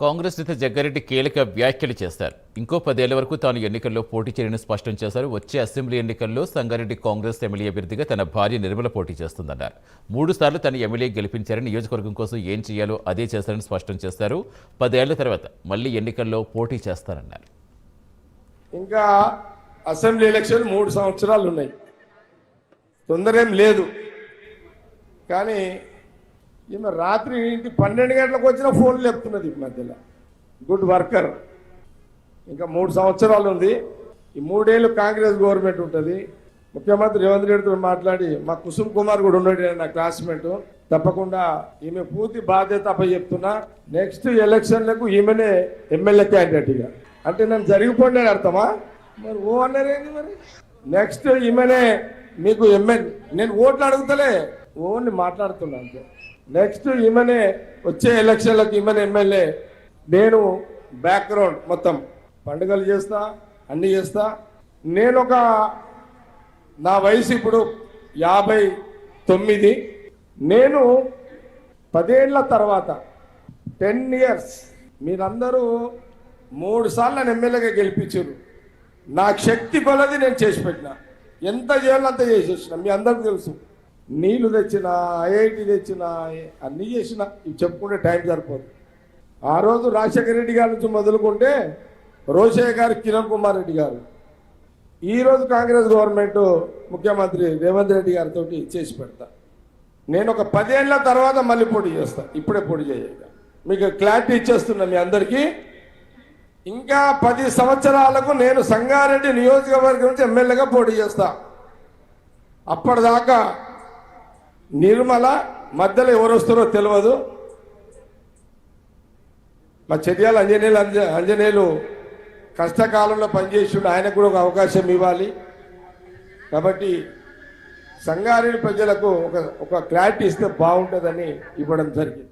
కాంగ్రెస్ నేత జగ్గారెడ్డి కీలక వ్యాఖ్యలు చేశారు ఇంకో పదేళ్ళ వరకు తాను ఎన్నికల్లో పోటీ చేయని స్పష్టం చేశారు. వచ్చే అసెంబ్లీ ఎన్నికల్లో సంగారెడ్డి కాంగ్రెస్ ఎమ్మెల్యే అభ్యర్థిగా తన భార్య నిర్మల పోటీ చేస్తుందన్నారు. మూడు సార్లు తన ఎమ్మెల్యే గెలిపించారని నియోజకవర్గం కోసం ఏం చేయాలో అదే చేస్తారని స్పష్టం చేశారు పదేళ్ళ తర్వాత మళ్ళీ ఎన్నికల్లో పోటీ చేస్తారన్నారు. ఇంకా అసెంబ్లీ ఎలక్షన్ మూడు సంవత్సరాలు ఉన్నాయి. తొందరేం లేదు. కానీ ఈమె రాత్రి ఇంటి పన్నెండు గంటలకు వచ్చిన ఫోన్లు చెప్తున్నది ఈ మధ్యలో. Good worker. ఇంకా మూడు సంవత్సరాలు ఉంది. ఈ మూడేళ్ళు కాంగ్రెస్ గవర్నమెంట్ ఉంటుంది. ముఖ్యమంత్రి రేవంత్ రెడ్డితో మాట్లాడి మా కుసుమ్ కుమార్ కూడా ఉన్నాడు నా క్లాస్మేట్. తప్పకుండా ఈమె పూర్తి బాధ్యత అప్ప చెప్తున్నా. నెక్స్ట్ ఎలక్షన్లకు ఈమెనే ఎమ్మెల్యే క్యాండిడేట్గా ఇక. అంటే నేను జరిగిపోండి అర్థమా? మరి ఓ అన్నారేంటి మరి? నెక్స్ట్ ఈమెనే మీకు ఎమ్మెల్యే నేను ఓట్లు అడుగుతలే. ఓన్లీ మాట్లాడుతున్నా అంతే. నెక్స్ట్ ఈమెనే వచ్చే ఎలక్షన్లకు ఈమెన్ ఎమ్మెల్యే. నేను బ్యాక్గ్రౌండ్ మొత్తం. పండుగలు చేస్తా అన్ని చేస్తా. నేను ఒక నా వయసు ఇప్పుడు యాభై తొమ్మిది. నేను పదేళ్ళ తర్వాత టెన్ ఇయర్స్ మీరందరూ మూడు సార్లు నన్ను ఎమ్మెల్యేగా గెలిపించారు. నాకు శక్తి కొలది నేను చేసి పెట్టిన. ఎంత చేయాలో అంత చేసేసిన మీ అందరికి తెలుసు. నీళ్ళు తెచ్చిన ఐఐటి తెచ్చిన అన్నీ చేసిన. ఇవి చెప్పుకుంటే టైం సరిపోదు. ఆ రోజు రాజశేఖర రెడ్డి గారి నుంచి మొదలుకుంటే రోషయ్య గారు కిరణ్ కుమార్ రెడ్డి గారు. ఈరోజు కాంగ్రెస్ గవర్నమెంట్ ముఖ్యమంత్రి రేవంత్ రెడ్డి గారితో చేసి పెడతా. నేను ఒక పదేళ్ళ తర్వాత మళ్ళీ పోటీ చేస్తా. ఇప్పుడే పోటీ చేయక మీకు క్లారిటీ ఇచ్చేస్తున్నా మీ అందరికీ. ఇంకా పది సంవత్సరాలకు నేను సంగారెడ్డి నియోజకవర్గం నుంచి ఎమ్మెల్యేగా పోటీ చేస్తా. అప్పటిదాకా నిర్మల మధ్యలో ఎవరు వస్తారో తెలియదు. మా చర్యలు అంజనేయులు అంజ అంజనేయులు కష్టకాలంలో పనిచేసిండు ఆయనకు కూడా ఒక అవకాశం ఇవ్వాలి. కాబట్టి సంగారెడ్డి ప్రజలకు ఒక ఒక క్లారిటీ ఇస్తే బాగుంటుందని ఇవ్వడం జరిగింది.